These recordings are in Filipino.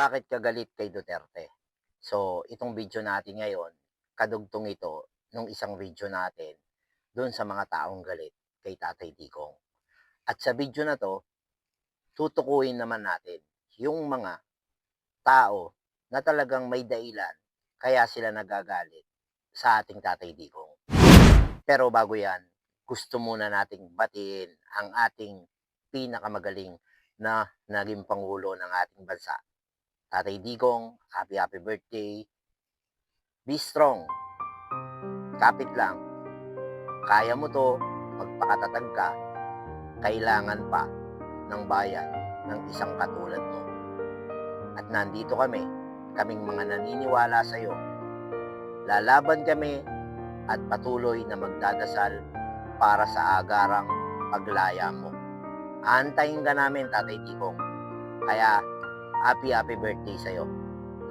bakit ka galit kay Duterte? So, itong video natin ngayon, kadugtong ito nung isang video natin doon sa mga taong galit kay Tatay Digong. At sa video na to, tutukuyin naman natin yung mga tao na talagang may dahilan kaya sila nagagalit sa ating Tatay Digong. Pero bago yan, gusto muna nating batiin ang ating pinakamagaling na naging pangulo ng ating bansa. Tatay Digong, happy happy birthday. Be strong. Kapit lang. Kaya mo to, magpakatatag ka. Kailangan pa ng bayan ng isang katulad mo. At nandito kami, kaming mga naniniwala sa iyo. Lalaban kami at patuloy na magdadasal para sa agarang paglaya mo. Antayin ka namin, Tatay Digong. Kaya, happy happy birthday sa'yo.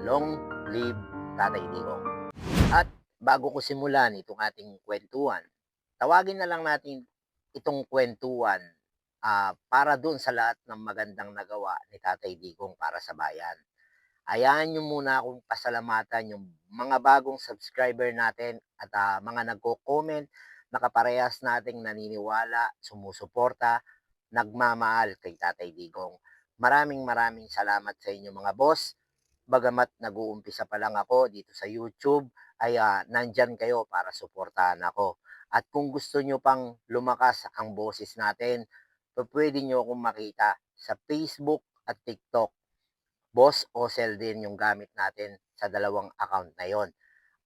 Long live Tatay Digong. At bago ko simulan itong ating kwentuhan, tawagin na lang natin itong kwentuhan ah, para dun sa lahat ng magandang nagawa ni Tatay Digong para sa bayan. Ayahan nyo muna akong pasalamatan yung mga bagong subscriber natin at ah, mga nagko-comment, nakaparehas nating naniniwala, sumusuporta, nagmamahal kay Tatay Digong. Maraming maraming salamat sa inyo mga boss. Bagamat nag-uumpisa pa lang ako dito sa YouTube, ay ah, nandyan kayo para suportahan ako. At kung gusto nyo pang lumakas ang boses natin, pwede nyo akong makita sa Facebook at TikTok. Boss Osel din yung gamit natin sa dalawang account na yon.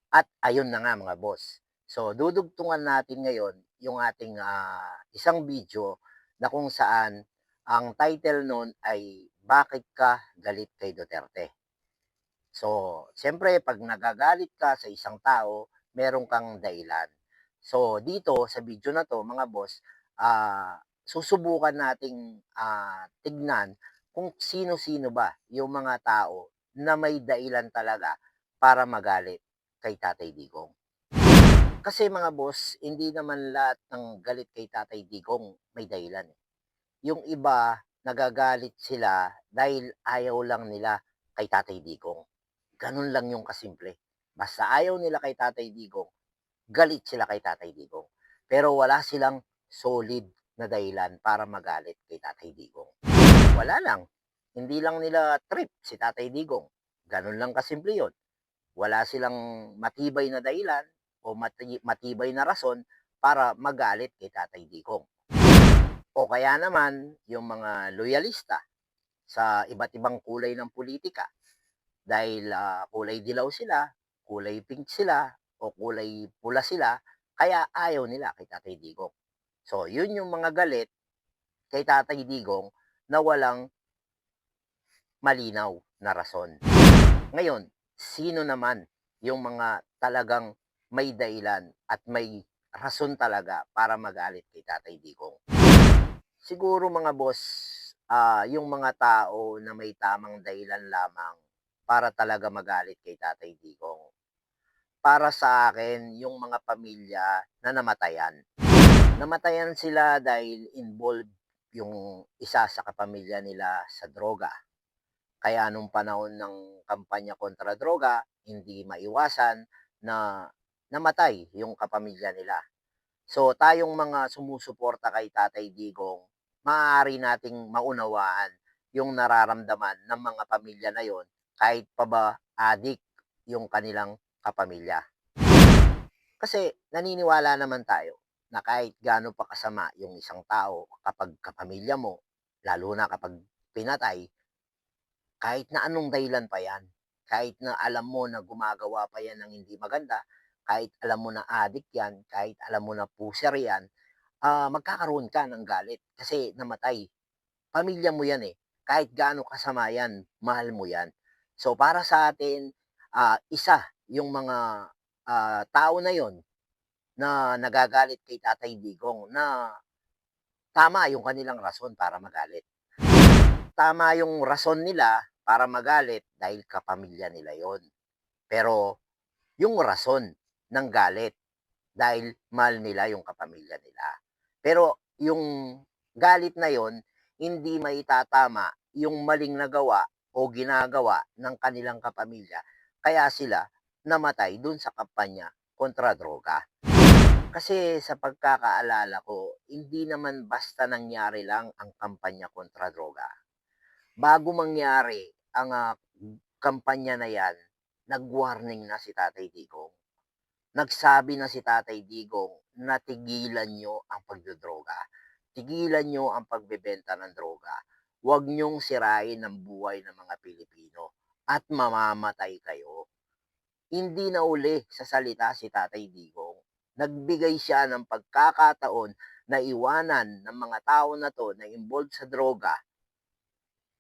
At ayun na nga mga boss. So dudugtungan natin ngayon yung ating ah, isang video na kung saan ang title nun ay Bakit ka galit kay Duterte? So, siyempre, pag nagagalit ka sa isang tao, meron kang dahilan. So, dito sa video na to, mga boss, ah, susubukan nating ah, tignan kung sino-sino ba yung mga tao na may dahilan talaga para magalit kay Tatay Digong. Kasi mga boss, hindi naman lahat ng galit kay Tatay Digong may dahilan. eh. Yung iba, nagagalit sila dahil ayaw lang nila kay Tatay Digong. Ganun lang yung kasimple. Basta ayaw nila kay Tatay Digong, galit sila kay Tatay Digong. Pero wala silang solid na dahilan para magalit kay Tatay Digong. Wala lang. Hindi lang nila trip si Tatay Digong. Ganun lang kasimple yun. Wala silang matibay na dahilan o mati- matibay na rason para magalit kay Tatay Digong. O kaya naman, yung mga loyalista sa iba't ibang kulay ng politika. Dahil ah, kulay dilaw sila, kulay pink sila, o kulay pula sila, kaya ayaw nila kay Tatay Digong. So, yun yung mga galit kay Tatay Digong na walang malinaw na rason. Ngayon, sino naman yung mga talagang may dahilan at may rason talaga para magalit kay Tatay Digong? Siguro mga boss, ah, yung mga tao na may tamang dahilan lamang para talaga magalit kay Tatay Digong. Para sa akin, yung mga pamilya na namatayan. Namatayan sila dahil involved yung isa sa kapamilya nila sa droga. Kaya nung panahon ng kampanya kontra droga, hindi maiwasan na namatay yung kapamilya nila. So tayong mga sumusuporta kay Tatay Digong, maaari nating maunawaan yung nararamdaman ng mga pamilya na yon kahit pa ba adik yung kanilang kapamilya. Kasi naniniwala naman tayo na kahit gaano pa kasama yung isang tao kapag kapamilya mo, lalo na kapag pinatay, kahit na anong dahilan pa yan, kahit na alam mo na gumagawa pa yan ng hindi maganda, kahit alam mo na addict yan, kahit alam mo na pusher yan, ah, magkakaroon ka ng galit kasi namatay. Pamilya mo yan eh. Kahit gaano kasama yan, mahal mo yan. So para sa atin, ah, isa yung mga ah, tao na yon na nagagalit kay Tatay Digong na tama yung kanilang rason para magalit. Tama yung rason nila para magalit dahil kapamilya nila yon. Pero yung rason ng galit dahil mahal nila yung kapamilya nila. Pero yung galit na yon hindi maitatama yung maling nagawa o ginagawa ng kanilang kapamilya kaya sila namatay dun sa kampanya kontra droga. Kasi sa pagkakaalala ko, hindi naman basta nangyari lang ang kampanya kontra droga. Bago mangyari ang ah, kampanya na yan, nag-warning na si Tatay Digong. Nagsabi na si Tatay Digong na tigilan nyo ang pagdodroga. Tigilan nyo ang pagbebenta ng droga. Huwag nyong sirain ang buhay ng mga Pilipino at mamamatay kayo. Hindi na uli sa salita si Tatay Digong. Nagbigay siya ng pagkakataon na iwanan ng mga tao na to na involved sa droga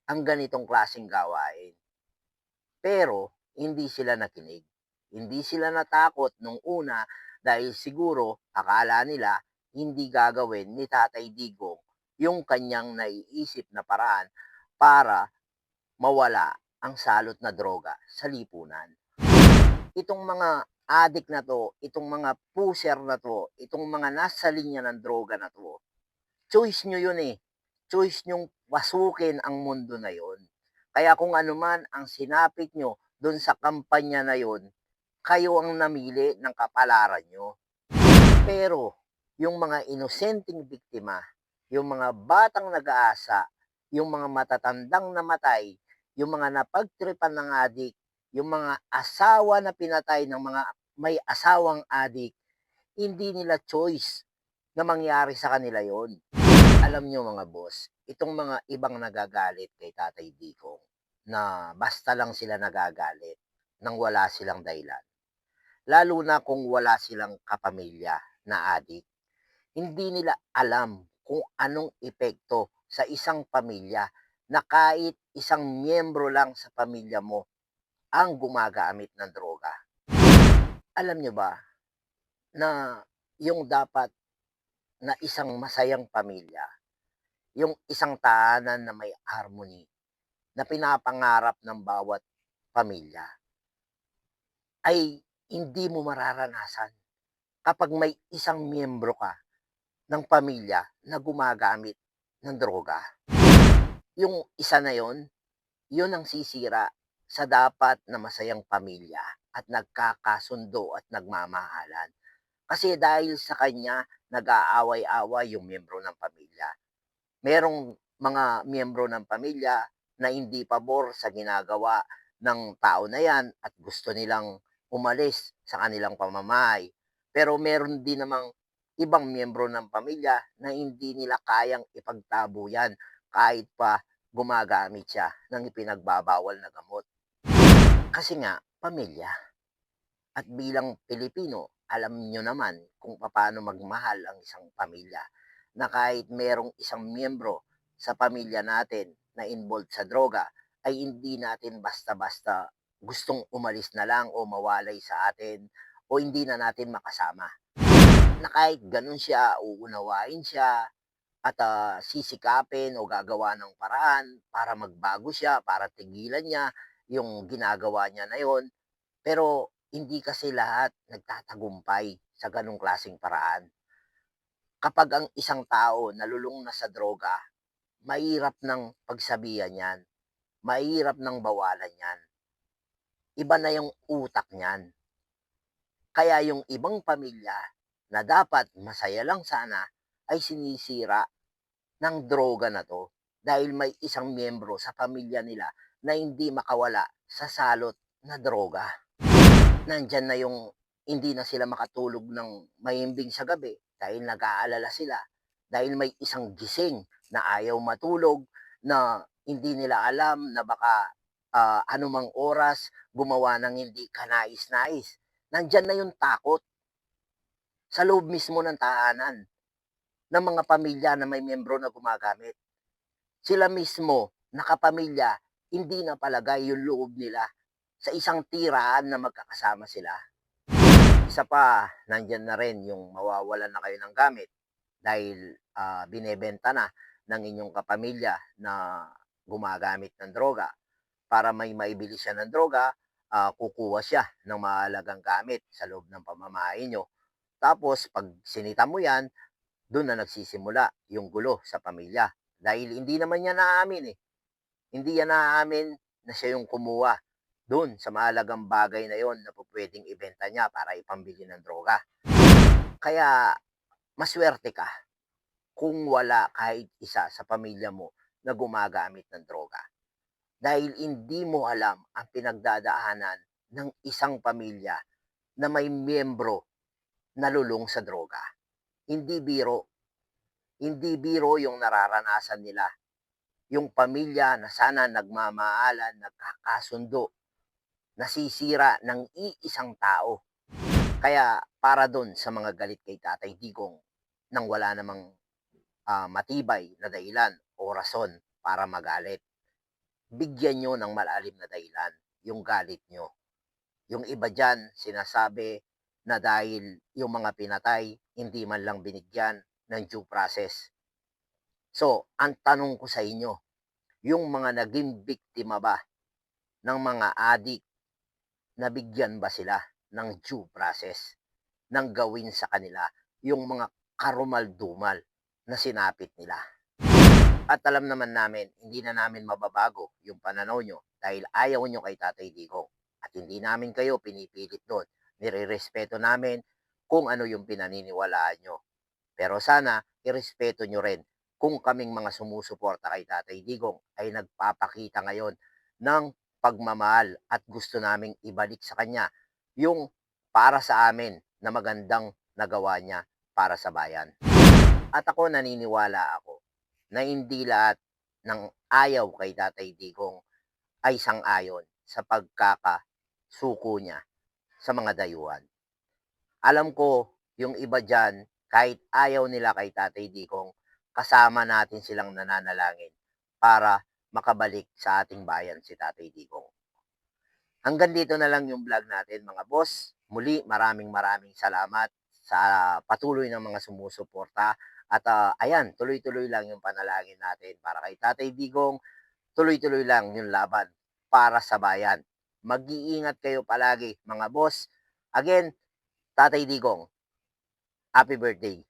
ang ganitong klaseng gawain. Pero hindi sila nakinig. Hindi sila natakot nung una dahil siguro akala nila hindi gagawin ni Tatay Digong yung kanyang naiisip na paraan para mawala ang salot na droga sa lipunan. Itong mga adik na to, itong mga puser na to, itong mga nasa linya ng droga na to, choice nyo yun eh. Choice nyong pasukin ang mundo na yon. Kaya kung ano man ang sinapit nyo doon sa kampanya na yon, kayo ang namili ng kapalaran nyo. Pero yung mga inosenteng biktima, yung mga batang nag-aasa, yung mga matatandang namatay, yung mga napagtripan ng adik, yung mga asawa na pinatay ng mga may asawang adik, hindi nila choice na mangyari sa kanila yon. Alam nyo mga boss, itong mga ibang nagagalit kay Tatay Digong na basta lang sila nagagalit nang wala silang dahilan. Lalo na kung wala silang kapamilya na adik. Hindi nila alam kung anong epekto sa isang pamilya na kahit isang miyembro lang sa pamilya mo ang gumagamit ng droga. Alam nyo ba na yung dapat na isang masayang pamilya, yung isang tahanan na may harmony, na pinapangarap ng bawat pamilya, ay hindi mo mararanasan kapag may isang miyembro ka ng pamilya na gumagamit ng droga. Yung isa na yon, yun ang sisira sa dapat na masayang pamilya at nagkakasundo at nagmamahalan. Kasi dahil sa kanya, nag-aaway-away yung miyembro ng pamilya. Merong mga miyembro ng pamilya na hindi pabor sa ginagawa ng tao na yan at gusto nilang umalis sa kanilang pamamahay. Pero meron din namang ibang miyembro ng pamilya na hindi nila kayang ipagtabo yan kahit pa gumagamit siya ng ipinagbabawal na gamot. Kasi nga, pamilya. At bilang Pilipino, alam nyo naman kung paano magmahal ang isang pamilya na kahit merong isang miyembro sa pamilya natin na involved sa droga, ay hindi natin basta-basta gustong umalis na lang o mawalay sa atin o hindi na natin makasama. Na kahit ganun siya, uunawain siya at ah, sisikapin o gagawa ng paraan para magbago siya, para tigilan niya yung ginagawa niya na yon. Pero hindi kasi lahat nagtatagumpay sa ganong klaseng paraan. Kapag ang isang tao nalulung na sa droga, mahirap ng pagsabihan yan. Mahirap ng bawalan yan. Iba na yung utak niyan. Kaya yung ibang pamilya na dapat masaya lang sana ay sinisira ng droga na to dahil may isang miyembro sa pamilya nila na hindi makawala sa salot na droga. Nandyan na yung hindi na sila makatulog ng mahimbing sa gabi dahil nag-aalala sila. Dahil may isang gising na ayaw matulog na hindi nila alam na baka ah, anumang oras gumawa ng hindi kanais-nais. Nandyan na yung takot sa loob mismo ng tahanan ng mga pamilya na may miyembro na gumagamit. Sila mismo, nakapamilya, hindi na palagay yung loob nila sa isang tiraan na magkakasama sila. Isa pa, nandyan na rin yung mawawalan na kayo ng gamit dahil ah, binebenta na ng inyong kapamilya na gumagamit ng droga. Para may maibili siya ng droga, ah, kukuha siya ng mahalagang gamit sa loob ng pamamahay nyo. Tapos, pag sinita mo yan, doon na nagsisimula yung gulo sa pamilya. Dahil hindi naman niya naamin eh. Hindi yan naamin na siya yung kumuha dun sa mahalagang bagay na yon na pupuwedeng ibenta niya para ipambili ng droga. Kaya maswerte ka kung wala kahit isa sa pamilya mo na gumagamit ng droga. Dahil hindi mo alam ang pinagdadaanan ng isang pamilya na may miyembro na lulong sa droga. Hindi biro. Hindi biro yung nararanasan nila. Yung pamilya na sana nagmamahalan, nagkakasundo, nasisira ng iisang tao. Kaya para dun sa mga galit kay Tatay Digong nang wala namang ah, matibay na dahilan o rason para magalit. Bigyan nyo ng malalim na dahilan yung galit nyo. Yung iba dyan, sinasabi na dahil yung mga pinatay, hindi man lang binigyan ng due process. So, ang tanong ko sa inyo, yung mga naging biktima ba ng mga adik, nabigyan ba sila ng due process nang gawin sa kanila yung mga karumal-dumal na sinapit nila? At alam naman namin, hindi na namin mababago yung pananaw nyo dahil ayaw nyo kay Tatay Digong. At hindi namin kayo pinipilit doon. Nire-respeto namin kung ano yung pinaniniwalaan nyo. Pero sana, irespeto nyo rin kung kaming mga sumusuporta kay Tatay Digong ay nagpapakita ngayon ng pagmamahal at gusto naming ibalik sa kanya yung para sa amin na magandang nagawa niya para sa bayan. At ako naniniwala ako na hindi lahat ng ayaw kay Tatay Digong ay sang-ayon sa pagkakasuko niya sa mga dayuhan. Alam ko, yung iba dyan, kahit ayaw nila kay Tatay Digong, kasama natin silang nananalangin para makabalik sa ating bayan si Tatay Digong. Hanggang dito na lang yung vlog natin mga boss. Muli maraming maraming salamat sa patuloy ng mga sumusuporta at ah, ayan, tuloy-tuloy lang yung panalangin natin para kay Tatay Digong. Tuloy-tuloy lang yung laban para sa bayan. Mag-iingat kayo palagi mga boss. Again, Tatay Digong, happy birthday.